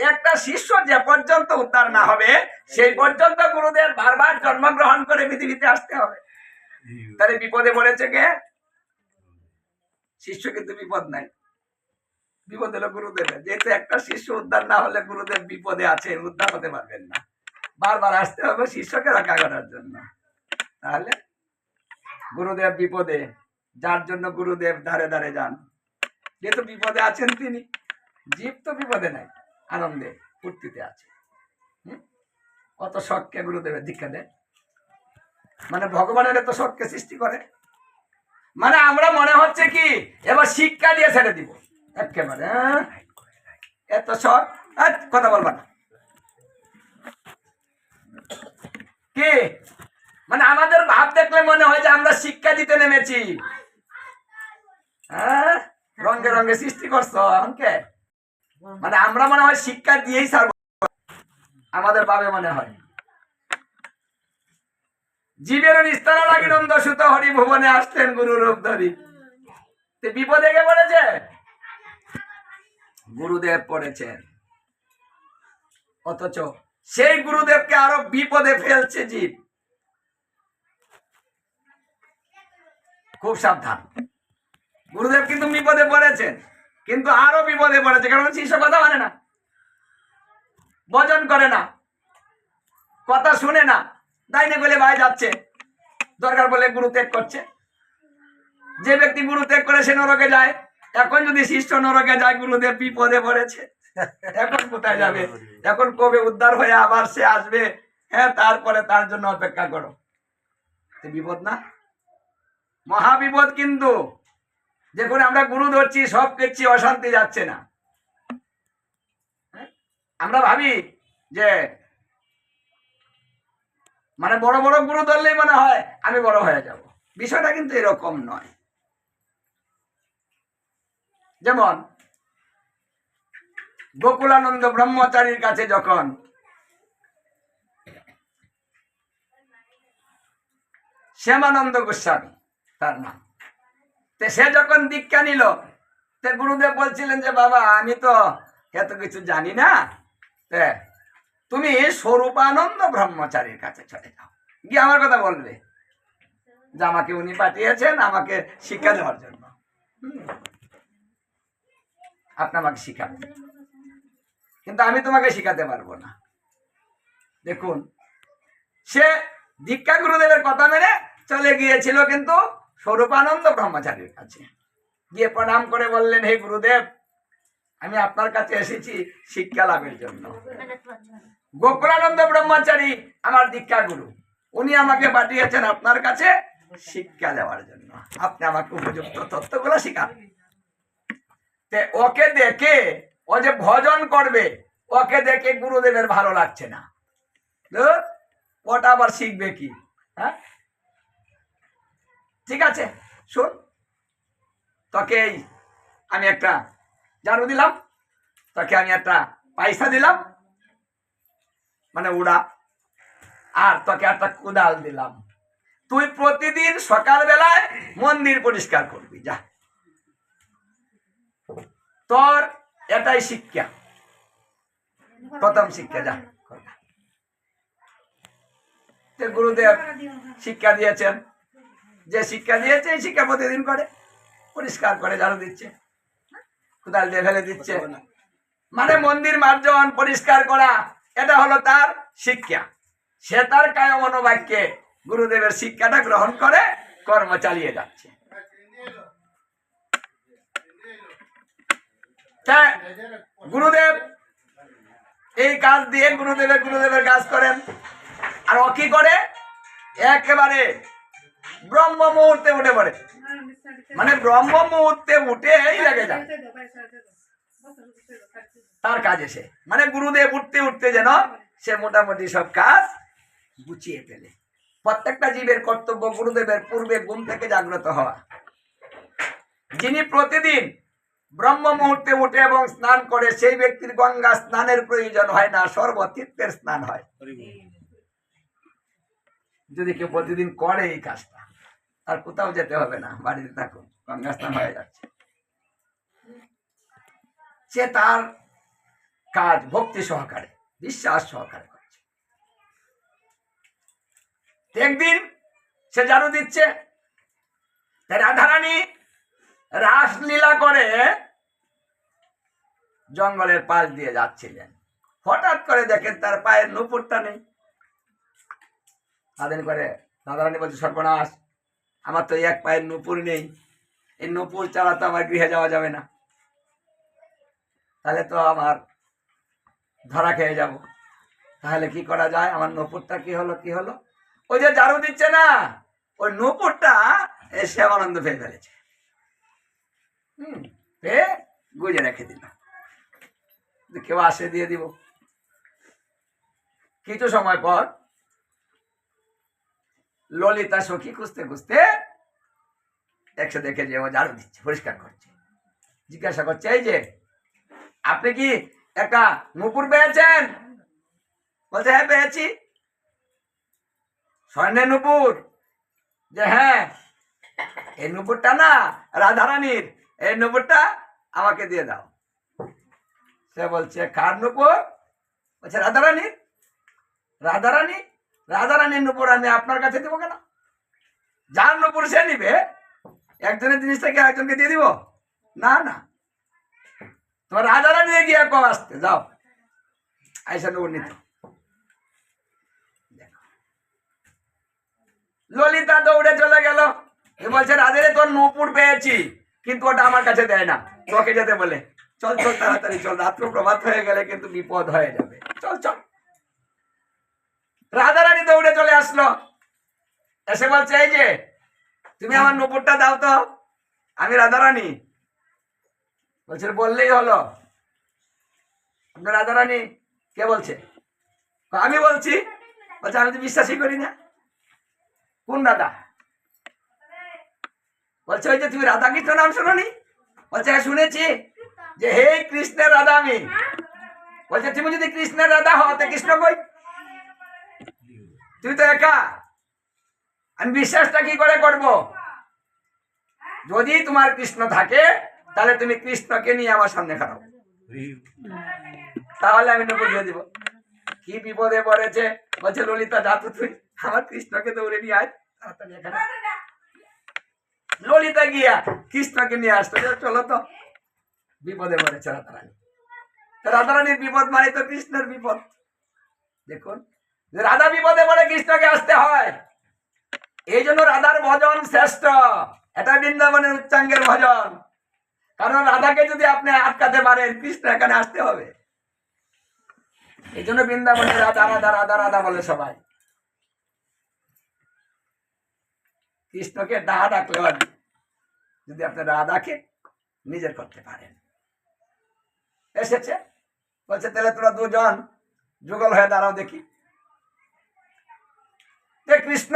একটা শিষ্য যে পর্যন্ত উদ্ধার না হবে সেই পর্যন্ত গুরুদেব বারবার জন্মগ্রহণ করে পৃথিবীতে আসতে হবে। তাহলে বিপদে পড়েছে কে? শিষ্য কিন্তু বিপদ নাই। বিপদ হলো গুরুদেবের। যেহেতু একটা শিষ্য উদ্ধার না হলে গুরুদেব বিপদে আছে উদ্ধার হতে পারবেন না। বারবার আসতে হবে শিষ্যকে রক্ষা করার জন্য। তাহলে গুরুদেব বিপদে যার জন্য গুরুদেব ধারে ধারে যান। যেহেতু বিপদে আছেন তিনি জীব তো বিপদে নাই। আনন্দে ফুর্তিতে আছে? কত শখকে গুরুদেবের দীক্ষা দেয় মানে ভগবানের এত শখকে সৃষ্টি করে। মানে আমরা মনে হচ্ছে কি, এবার শিক্ষা দিয়ে ছেড়ে দিব। একেবারে? এত শখ কথা বলবা না। কি? মানে আমাদের ভাব দেখলে মনে হয় যে আমরা শিক্ষা দিতে নেমেছি। হ্যাঁ রঙে রঙে সৃষ্টি করছ অঙ্কে মানে আমরা মনে হয় শিক্ষা দিয়েই ছাড়বো। আমাদের ভাবে মনে হয়। জীবের নিস্তার সুত হরি ভুবনে আসতেন গুরু রূপ ধরি বিপদে কে পড়েছে? গুরুদেব পড়েছেন অথচ সেই গুরুদেবকে আরও বিপদে ফেলছে জীব। খুব সাবধান। গুরুদেব কিন্তু বিপদে পড়েছেন। কিন্তু আরও বিপদে পড়েছে, কারণ শিষ্য কথা মানে না। ভজন করে না। কথা শুনে না। ডাইনে বলে ভাই যাচ্ছে। দরকার বলে গুরু ত্যাগ করছে। যে ব্যক্তি গুরু ত্যাগ করে সে নরকে যায়। এখন যদি শিষ্য নরকে যায়, গুরুদেব বিপদে পড়েছে। এখন কোথায় যাবে? এখন কবে উদ্ধার হয়ে আবার সে আসবে? হ্যাঁ তারপরে তার জন্য অপেক্ষা করো। বিপদ না? মহাবিপদ কিন্তু। দেখুন, আমরা গুরু ধরছি, সব করছি, অশান্তি যাচ্ছে না। হ্যাঁ? আমরা ভাবি যে মানে বড় বড় গুরু ধরলেই মনে হয় আমি বড় হয়ে যাব। বিষয়টা কিন্তু এরকম নয়। যেমন, গোকুলানন্দ ব্রহ্মচারীর কাছে যখন শ্যামানন্দ গোস্বামী, তার নাম। তে সে যখন দীক্ষা নিল, তে গুরুদেব বলছিলেন যে, বাবা, আমি তো এত কিছু জানি না। তুমি স্বরূপানন্দ ব্রহ্মচারীর কাছে চলে যাও। গিয়ে আমার কথা বলবে। যে আমাকে উনি পাঠিয়েছেন, আমাকে শিক্ষা দেওয়ার জন্য। আপনি আমাকে শিখাবেন। কিন্তু আমি তোমাকে শিখাতে পারব না। দেখুন, সে দীক্ষা গুরুদেবের কথা মেনে চলে গিয়েছিল কিন্তু স্বরূপানন্দ ব্রহ্মচারীর কাছে। গিয়ে প্রণাম করে বললেন, হে গুরুদেব, আমি আপনার কাছে এসেছি শিক্ষা লাভের জন্য। গোকুলানন্দ ব্রহ্মচারী আমার দীক্ষা গুরু। উনি আমাকে পাঠিয়েছেন আপনার কাছে শিক্ষা দেওয়ার জন্য। আপনি আমাকে উপযুক্ত তত্ত্বগুলো শিখান। ওকে দেখে, ও যে ভজন করবে, ওকে দেখে গুরুদেবের ভালো লাগছে না। ওটা আবার শিখবে কি? হ্যাঁ? ঠিক আছে, শোন। তোকে আমি একটা জানু দিলাম, তোকে আমি একটা পয়সা দিলাম মানে উড়া, আর তোকে একটা কোদাল দিলাম। তুই প্রতিদিন সকাল বেলায় মন্দির পরিষ্কার করবি, যা। তোর এটাই শিক্ষা। প্রথম শিক্ষা, যা গুরুদেব শিক্ষা দিয়েছেন। যে শিক্ষা দিয়েছে এই শিক্ষা প্রতিদিন করে। পরিষ্কার করে ঝাড়ু দিচ্ছে। কোদাল দিয়ে ফেলে দিচ্ছে। মানে মন্দির মার্জন পরিষ্কার করা এটা হলো তার শিক্ষা। সে তার কায় মনোবাক্যে গুরুদেবের শিক্ষাটা গ্রহণ করে কর্ম চালিয়ে যাচ্ছে। গুরুদেব এই কাজ দিয়ে গুরুদেবের গুরুদেবের কাজ করেন। আর ও কি করে? একেবারে ব্রহ্ম মুহূর্তে উঠে পড়ে। মানে ব্রহ্ম মুহূর্তে উঠে এই লেগে যায় তার কাজ এসে। মানে গুরুদেব উঠতে উঠতে যেন সে মোটামুটি সব কাজ গুছিয়ে ফেলে। প্রত্যেকটা জীবের কর্তব্য গুরুদেবের পূর্বে ঘুম থেকে জাগ্রত হওয়া। যিনি প্রতিদিন ব্রহ্ম মুহূর্তে উঠে এবং স্নান করে সেই ব্যক্তির গঙ্গা স্নানের প্রয়োজন হয় না সর্বতীর্থের স্নান হয়। যদি কেউ প্রতিদিন করে এই কাজটা। আর কোথাও যেতে হবে না, বাড়িতে থাকুন গঙ্গা স্নান হয়ে যাচ্ছে। সে তার কাজ ভক্তি সহকারে, বিশ্বাস সহকারে করছে। একদিন সে জারু দিচ্ছে রাধারানী রাসলীলা করে জঙ্গলের পাশ দিয়ে যাচ্ছিলেন। হঠাৎ করে দেখেন তার পায়ের নুপুরটা নেই। করে রাধারানী বলছে, সর্বনাশ আমার তো এক পায়ের নুপুর নেই। এই নুপুর ছাড়া তো আমার গৃহে যাওয়া যাবে না। তাহলে তো আমার ধরা খেয়ে যাব। তাহলে কি করা যায়? আমার নুপুরটা কি হলো কি হলো? ওই যে ঝাড়ু দিচ্ছে না, ওই নুপুরটা শ্যামানন্দ পেয়ে ফেলেছে। হুম পেয়ে গুজে রেখে দিল। কেউ আসে দিয়ে দিব। কিছু সময় পর ললিতা সখী খুঁজতে খুঁজতে একশো দেখে যে ও ঝাড়ু দিচ্ছে, পরিষ্কার করছে। জিজ্ঞাসা করছে, এই যে, আপনি কি একটা নুপুর পেয়েছেন? বলছে হ্যাঁ পেয়েছি। স্বর্ণের নুপুর। যে হ্যাঁ এই নুপুরটা না, রাধারানীর, এই নুপুরটা আমাকে দিয়ে দাও। সে বলছে, কার নুপুর? বলছে, রাধারানীর। রাধারানী? রাধারানীর নুপুর আমি আপনার কাছে দেবো কেন? যার নুপুর সে নিবে, একজনের জিনিসটাকে একজনকে দিয়ে দিব? না না। তোমার রাধারানী গিয়ে আসতে, যাও। আইসা নুপুর নিতে। ললিতা দৌড়ে চলে গেল। বলছে রাধে তোর নূপুর পেয়েছি, কিন্তু ওটা আমার কাছে দেয় না। তোকে যেতে বলে। চল চল, তাড়াতাড়ি চল। রাত্র প্রভাত হয়ে গেলে কিন্তু বিপদ হয়ে যাবে। চল চল। রাধারানী দৌড়ে চলে আসলো। এসে বলছে, এই যে, তুমি আমার নূপুরটা দাও তো, আমি রাধারানী। বলছে, বললেই হলো। আপনার রাধারানী, কে বলছে? আমি বলছি। বলছে, আমি তো বিশ্বাসই করি না। কোন রাধা? বলছে, ওই যে তুমি রাধা কৃষ্ণ নাম শুনোনি? বলছে হ্যাঁ শুনেছি। যে হে কৃষ্ণের রাধা আমি। বলছে, তুমি যদি কৃষ্ণের রাধা হও, তো কৃষ্ণ কই? তুই তো একা? আমি বিশ্বাসটা কি করে করব? যদি তোমার কৃষ্ণ থাকে, তাহলে তুমি কৃষ্ণকে নিয়ে আমার সামনে খারাপ তাহলে আমি দিয়ে দিব। কি বিপদে পড়েছে? বলছে, ললিতা, যা তো তুই। আমার কৃষ্ণকে দৌড়ে নিয়ে আয় ললিতা গিয়া কৃষ্ণকে নিয়ে আসতো। চলো তো। বিপদে পড়েছে রাধারানী তো রাধারানীর বিপদ মানে তো কৃষ্ণের বিপদ। দেখুন রাধা বিপদে পড়ে কৃষ্ণকে আসতে হয়। এই জন্য রাধার ভজন শ্রেষ্ঠ। এটা বৃন্দাবনের উচ্চাঙ্গের ভজন। কারণ রাধাকে যদি আপনি আটকাতে পারেন, কৃষ্ণ এখানে আসতে হবে। এই জন্য বৃন্দাবনে রাধা রাধা রাধা রাধা বলে সবাই। কৃষ্ণকে ডাহা ডাকলেও আর যদি আপনি রাধাকে নিজের করতে পারেন। এসেছে। বলছে, তাহলে তোরা দুজন যুগল হয়ে দাঁড়াও দেখি। যে কৃষ্ণ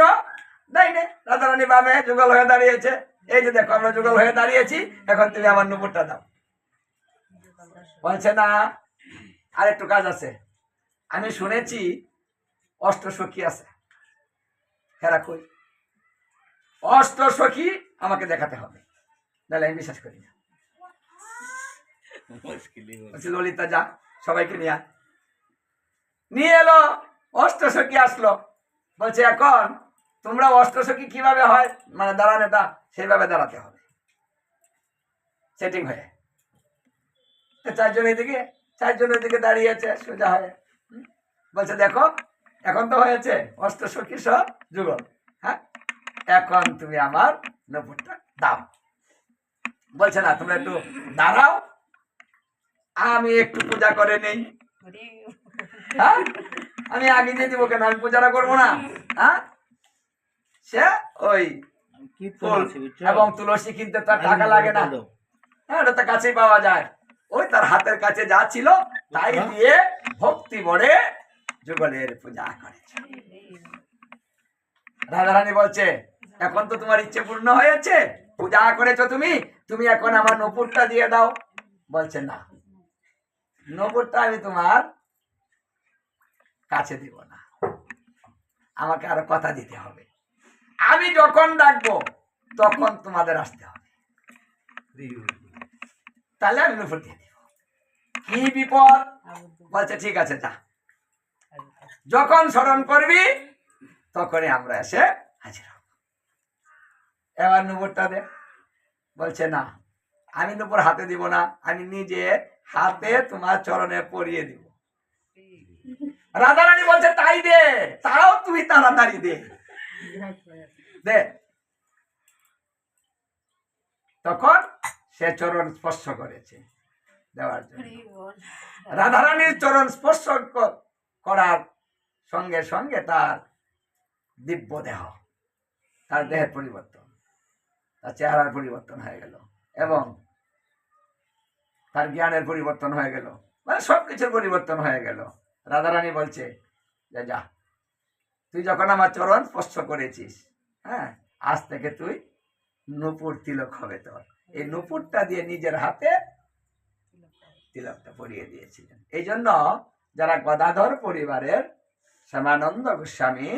নাই নে রাধারানী বামে যুগল হয়ে দাঁড়িয়েছে। এই যে দেখো আমরা যুগল হয়ে দাঁড়িয়েছি এখন তুমি আমার নুপুরটা দাও। বলছে না আর একটু কাজ আছে। আমি শুনেছি অষ্ট সখী আছে। হেরা কই? অষ্ট সখী আমাকে দেখাতে হবে। নাহলে আমি বিশ্বাস করি না। ললিতা যা সবাইকে নিয়ে। নিয়ে এলো অষ্ট সখী আসলো। বলছে এখন তোমরা অষ্ট সখী কীভাবে হয়? মানে দাঁড়ানোটা সেইভাবে দাঁড়াতে হবে। সেটিং হয়ে। চারজন এদিকে চারজন এদিকে দাঁড়িয়েছে সোজা হয়ে? বলছে দেখো এখন তো হয়েছে অষ্ট সখী সব যুগল। হ্যাঁ? এখন তুমি আমার নপুরটা দাও। বলছে না তোমরা একটু দাঁড়াও। আমি একটু পূজা করে নেই। হ্যাঁ? আমি আগে দিয়ে দিব কেন? আমি পূজাটা করব না। হ্যাঁ? সে ওই এবং তুলসী কিনতে তার টাকা লাগে না। হ্যাঁ ওটা তো কাছেই পাওয়া যায়। ওই তার হাতের কাছে যা ছিল তাই দিয়ে ভক্তি ভরে যুগলের পূজা করেছে। রাধারানী বলছে এখন তো তোমার ইচ্ছে পূর্ণ হয়েছে। পূজা করেছ তুমি তুমি এখন আমার নপুরটা দিয়ে দাও। বলছে না। নপুরটা আমি তোমার কাছে দিব না। আমাকে আরও কথা দিতে হবে। আমি যখন ডাকবো, তখন তোমাদের আসতে হবে। তাহলে আমি নপুর দিয়ে দিব। কি বিপদ? বলছে, ঠিক আছে, যা। যখন স্মরণ করবি, তখনই আমরা এসে হাজির হব। এবার নুপুরটা দে। বলছে, না, আমি নুপুর হাতে দিব না, আমি নিজে হাতে তোমার চরণে পরিয়ে দিব। রাধারানী বলছে তাই দে তাও তুই তাড়াতাড়ি দে। দে। তখন সে চরণ স্পর্শ করেছে দেওয়ার জন্য। রাধারানীর চরণ স্পর্শ করার সঙ্গে সঙ্গে তার দিব্য দেহ তার দেহের পরিবর্তন তার চেহারার পরিবর্তন হয়ে গেল এবং তার জ্ঞানের পরিবর্তন হয়ে গেল। মানে সবকিছুর পরিবর্তন হয়ে গেল। রাধারানী বলছে, যে, যা। তুই যখন আমার চরণ স্পর্শ করেছিস হ্যাঁ আজ থেকে তুই নুপুর তিলক হবে তোর। এই নুপুরটা দিয়ে নিজের হাতে তিলকটা পরিয়ে দিয়েছিলেন। এই জন্য যারা গদাধর পরিবারের শ্যামানন্দ গোস্বামী,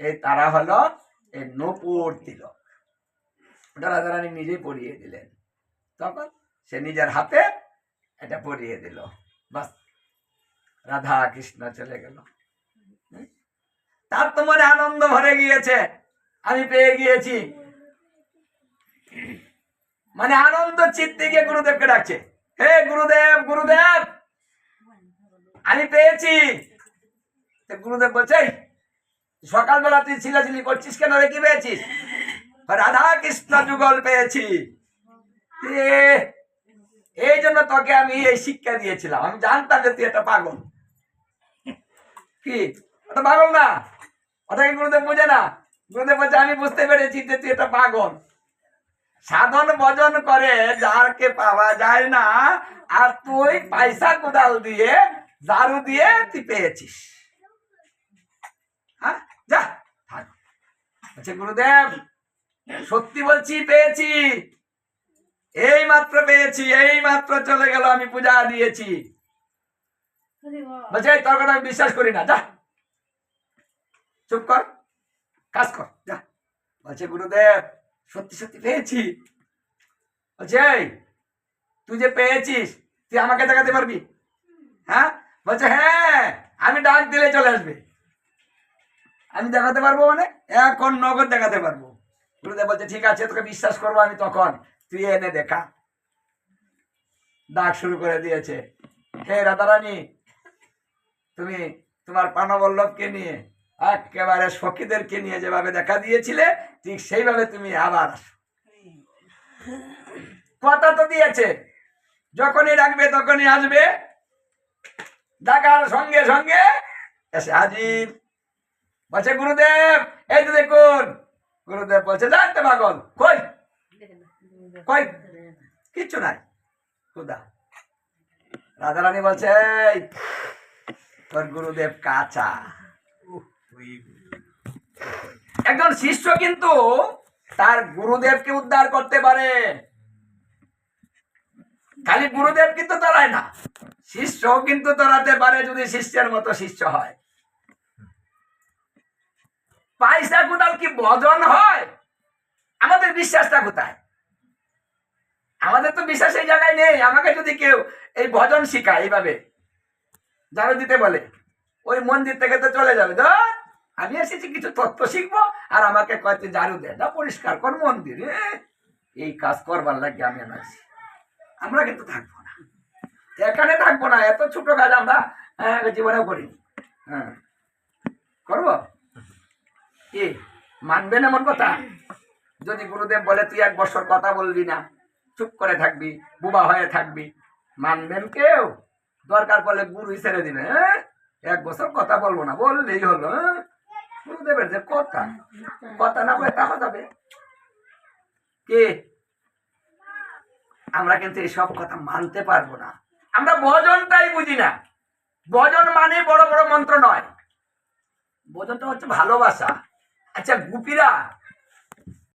এই তারা হলো এই নূপুর তিলক। ওটা রাধারানী নিজেই পরিয়ে দিলেন। তখন সে নিজের হাতে এটা পরিয়ে দিল। বাস রাধা কৃষ্ণ চলে গেল। তার তো মনে আনন্দ ভরে গিয়েছে। আমি পেয়ে গিয়েছি। মানে আনন্দ চিত্তে গিয়ে গুরুদেবকে ডাকছে। হে গুরুদেব গুরুদেব! আমি পেয়েছি। গুরুদেব বলছে "এই, সকালবেলা তুই ছিলাছিলি করছিস কেন রে? কি পেয়েছিস? রাধা কৃষ্ণ যুগল পেয়েছি। এই জন্য তোকে আমি এই শিক্ষা দিয়েছিলাম। আমি জানতাম যে তুই এটা পাগল। কি? ওটা পাগল না? ওটাকে গুরুদেব বোঝে না? গুরুদেব বলছে, আমি বুঝতে পেরেছি যে তুই এটা পাগল। সাধন ভজন করে যারকে পাওয়া যায় না, আর তুই পয়সা কোদাল দিয়ে ঝাড়ু দিয়ে তুই পেয়েছিস। হ্যাঁ? যা গুরুদেব, সত্যি বলছি, পেয়েছি। এই মাত্র পেয়েছি এই মাত্র চলে গেল, আমি পূজা দিয়েছি। বলছে তোর কথা আমি বিশ্বাস করি না, যা। চুপ কর, কাজ কর, যা। বলছে, গুরুদেব, সত্যি সত্যি পেয়েছি। বলছে তুই যে পেয়েছিস, তুই আমাকে দেখাতে পারবি? হ্যাঁ? বলছে হ্যাঁ আমি ডাক দিলে চলে আসবে। আমি দেখাতে পারব মানে? এখন নগদ দেখাতে পারব। গুরুদেব বলছে, ঠিক আছে, তোকে বিশ্বাস করব আমি তখন। তুই এনে দেখা। ডাক শুরু করে দিয়েছে। হে রাধারানী তুমি তোমার প্রাণবল্লভকে নিয়ে একেবারে সখীদেরকে নিয়ে যেভাবে দেখা দিয়েছিলে ঠিক সেইভাবে তুমি আবার কথা তো দিয়েছে যখনই ডাকবে তখনই আসবে। ডাকার সঙ্গে সঙ্গে এসে হাজির। বলছে গুরুদেব এই তো দেখুন গুরুদেব বলছে জানতে পাগল কই? কই? কিচ্ছু নাই। খুদা রাধারানী বলছে "এই, তোর কাঁচা। একজন শিষ্য কিন্তু তার গুরুদেবকে উদ্ধার করতে পারে। খালি গুরুদেব কিন্তু তারাই না শিষ্য কিন্তু তারাতে পারে যদি শিষ্যের মতো শিষ্য হয়। পয়সা কোদাল কি ভজন হয়? আমাদের বিশ্বাসটা কোথায়? আমাদের তো বিশ্বাস এই জায়গায় নেই, আমাকে যদি কেউ এই ভজন শিখায় এইভাবে। ঝাড়ু দিতে বলে। ওই মন্দির থেকে তো চলে যাবে। ধর, আমি এসেছি, কিছু তত্ত্ব শিখব, আর আমাকে কয়েকটি ঝাড়ু দেয় না পরিষ্কার কর মন্দির এই কাজ করবার লাগে আমি আসছি আমরা কিন্তু থাকব না। এখানে থাকব না, এত ছোট কাজ আমরা জীবনেও করিনি। হ্যাঁ। করব? কি মানবেন এমন কথা? যদি গুরুদেব বলে, তুই এক বছর কথা বলবি না, চুপ করে থাকবি, বুবা হয়ে থাকবি। মানবেন কেউ? দরকার পড়লে গুরু ছেড়ে দিবে হ্যাঁ? এক বছর কথা বলব না, বললেই হলো হ্যাঁ? গুরুদেবের যে কথা কথা না বলে তাহা যাবে। কে? আমরা কিন্তু এইসব কথা মানতে পারব না। আমরা ভজনটাই বুঝি না। ভজন মানে বড় বড় মন্ত্র নয়। ভজনটা হচ্ছে ভালোবাসা। আচ্ছা গুপিরা